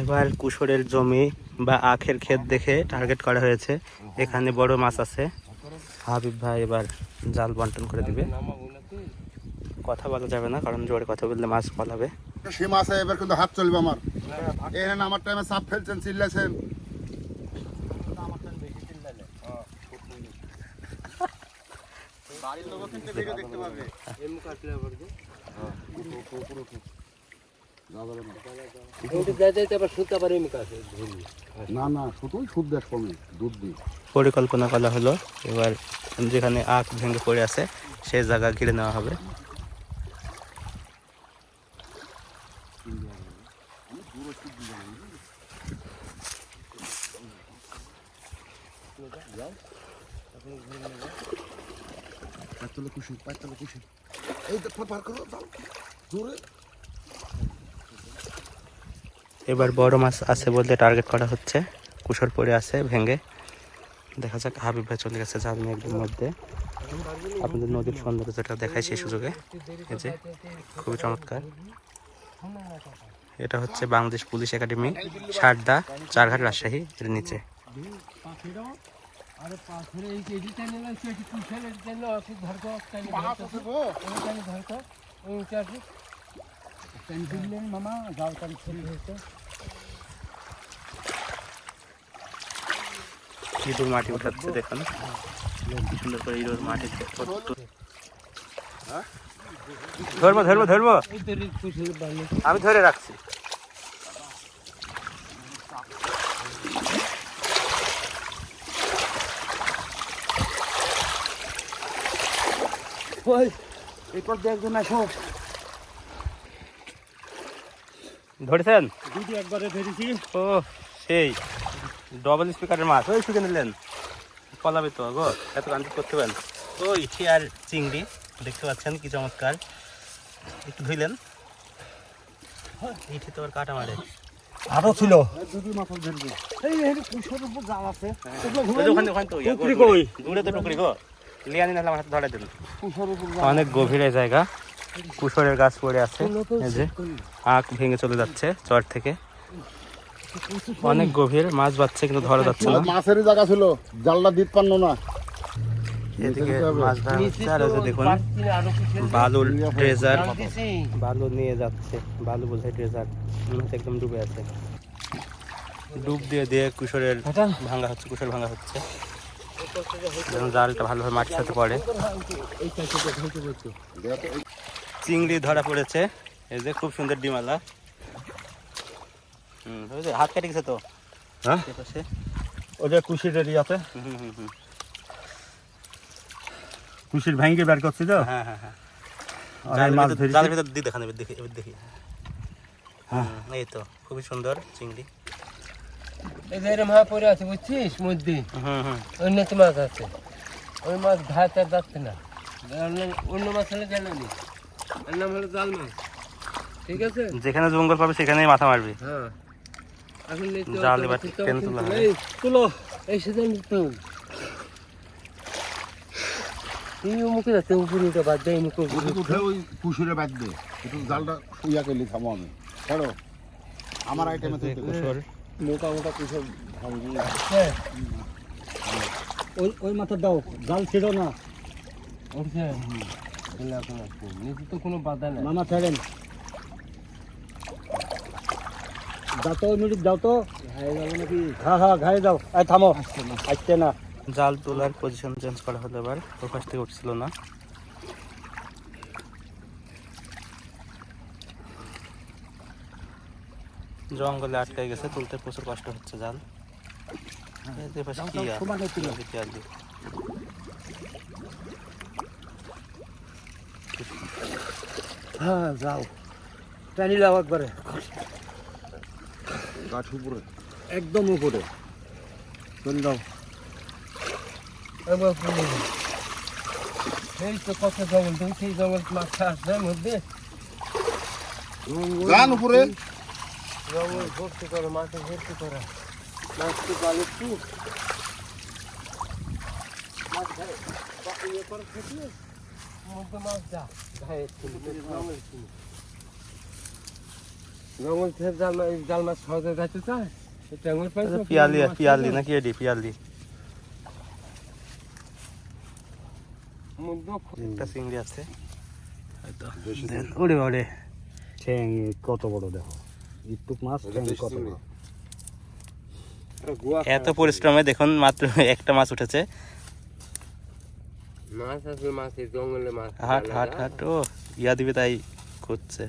এবার কুশোরের জমি বা আখের ক্ষেত দেখে টার্গেট করা হয়েছে। এখানে বড় মাছ আছে। হাবিব ভাই এবার জাল বন্টন করে দিবে। কথা বলা যাবে না কারণ জোরে কথা বললে মাছ পালাবে। সে মাসে এবার কিন্তু হাত চলবে আমার। এখানে আমার টাইমে চাপ ফেলছেন চিল্লাছেন। বাড়ির লোক কিন্তু ভিডিও দেখতে পাবে। না না শুধুই সুদ দেশ কমে দুধ দিই পরিকল্পনা করা হলো। এবার যেখানে আখ ভেঙে পড়ে আছে সেই জায়গা ঘিরে নেওয়া হবে। পাঁচতলা কুশি পাঁচতলা কুশি। এই তো পার করো জোরে এবার বড় মাছ আছে বলতে টার্গেট করা হচ্ছে। কুশোর পড়ে আছে, ভেঙে। দেখা যাক, হাবিব ভাই চলে গেছে জাল মেঘের মধ্যে। আপনাদের নদীর সৌন্দর্য যেটা দেখায় সেই সুযোগে। এই যে, খুবই চমৎকার। এটা হচ্ছে বাংলাদেশ পুলিশ একাডেমি, সারদা, চারঘাট রাজশাহী, এর নিচে। ইঁদুর মাটি উঠাচ্ছে দেখুন। কি সুন্দর করে ইঁদুর মাটি ধরবো ধরবো ধরবো। আমি ধরে রাখছি। এরপর দেখবেন আসো। ধরেছেন? দিদি একবারে ধরেছি। ও সেই। ডবল স্পিকারের মাছ। ওই শুকে নিলেন। পলাবে তো গো। এত কান্তি করতে পারেন। ইঠি আর চিংড়ি দেখতে পাচ্ছেন কি চমৎকার। একটু ধুইলেন। ইঠি তো আর কাটা মারে। আরও ছিল। দুদি মাছ ধরবে। এই এই কুশোর উপর জাল আছে। ওখানে ওখানে তো টুকরি কই? দূরে তো টুকরি গো। লিয়ানি নাহলে আমার হাতে ধরে কুশোর উপর অনেক গভীরে জায়গা। কুশোরের গাছ পড়ে আছে। এই যে আখ ভেঙে চলে যাচ্ছে চর থেকে। অনেক গভীর মাছ বাচ্ছে কিন্তু ধরা যাচ্ছে না। মাছেরই জায়গা ছিল জালটা দিতে পারল না। এদিকে মাছ ধরা হচ্ছে দেখুন বালুর ট্রেজার বালু নিয়ে যাচ্ছে বালু বোঝাই ট্রেজার একদম ডুবে আছে। ডুব দিয়ে দিয়ে কুশোরের ভাঙা হচ্ছে কুশোর ভাঙা হচ্ছে। যেন জালটা ভালোভাবে মাটির সাথে পড়ে। চিংড়ি ধরা পড়েছে। এই যে খুব সুন্দর ডিমালা হুম ওই যে হাত কেটে গেছে তো? হ্যাঁ? ওই যে কুশির এরিয়াতে হুম হুম হুম হুম। কুশির ভেঙে বের করছি তো? হ্যাঁ হ্যাঁ হ্যাঁ। আর মাছ ধরেছি। জালের ভিতর দিয়ে দেখান এবার দেখি এবার দেখি। হুম, এই তো খুবই সুন্দর চিংড়ি। এই যে এরম হয়ে পড়ে আছে বুঝছিস মধ্যে হুম হুম অন্য মাছ আছে। ওই মাছ ভাত আর যাচ্ছে না। অন্য- অন্য মাছ হলে জানো নি? এর নাম হলো জাল মাছ ঠিক আছে? যেখানে জঙ্গল পাবে সেখানেই মাথা মারবি। হ্যাঁ। জাল এবার তোলা। এই, তুলো। এই সেদিন তুল মুখে যাচ্ছে উপরে বাদ দেয় মুখে উঠে ওই একটু জালটা শুইয়া করলে থামো আমি। ছাড়ো। আমার আইটেমে মোটা মোটা হ্যাঁ, ওই ওই মাথা দাও জাল ছিল না। উঠছে। তাহলে এখন নিচে তো কোনো বাধা নাই। মামা ছাড়েন। যাও তো মিনিট যাও তো। হাই যাব নাকি? হ্যাঁ হ্যাঁ ঘাড়ে যাও এই থামো। আসছে না। জাল তোলার পজিশন চেঞ্জ করা হলো এবার। ওপাশ থেকে উঠছিল না। জঙ্গলে আটকে গেছে তুলতে প্রচুর কষ্ট হচ্ছে জাল। এই যে কি আর? সমানে তুলো। এদিকে আর কি? হ্যাঁ যাও। টানি যাও একবারে। গাছ উপরে। একদম উপরে। চলে যাও। পুরো। এই তো কত জঙ্গল দেখছি এই জঙ্গল মাছ আসছে মধ্যে? গান উপরে। জঙ্গল ভর্তি করে মাছে ভর্তি করে। মাছ তো বালি একটু। মাছ ধরে। বা- ইয়ে করে খেতে। জঙ্গল থেকে জাল মাছ জাল মাছ সহজে যাইতে চায় ট্যাঙ্গল পাইছো পিয়ালি পিয়ালি নাকি এডি পিয়ালি? একটা চিংড়ি আছে। দেন, ওরে ঠ্যাং কত বড় দেখো। একটু মাছ ঠ্যাং কত বড়। এত পরিশ্রমে দেখুন মাত্র একটা মাছ উঠেছে। মাছ আসলে মাছ জঙ্গলে মাছ হাট হাট হাট ও ইয়া দিবে তাই খুঁজছে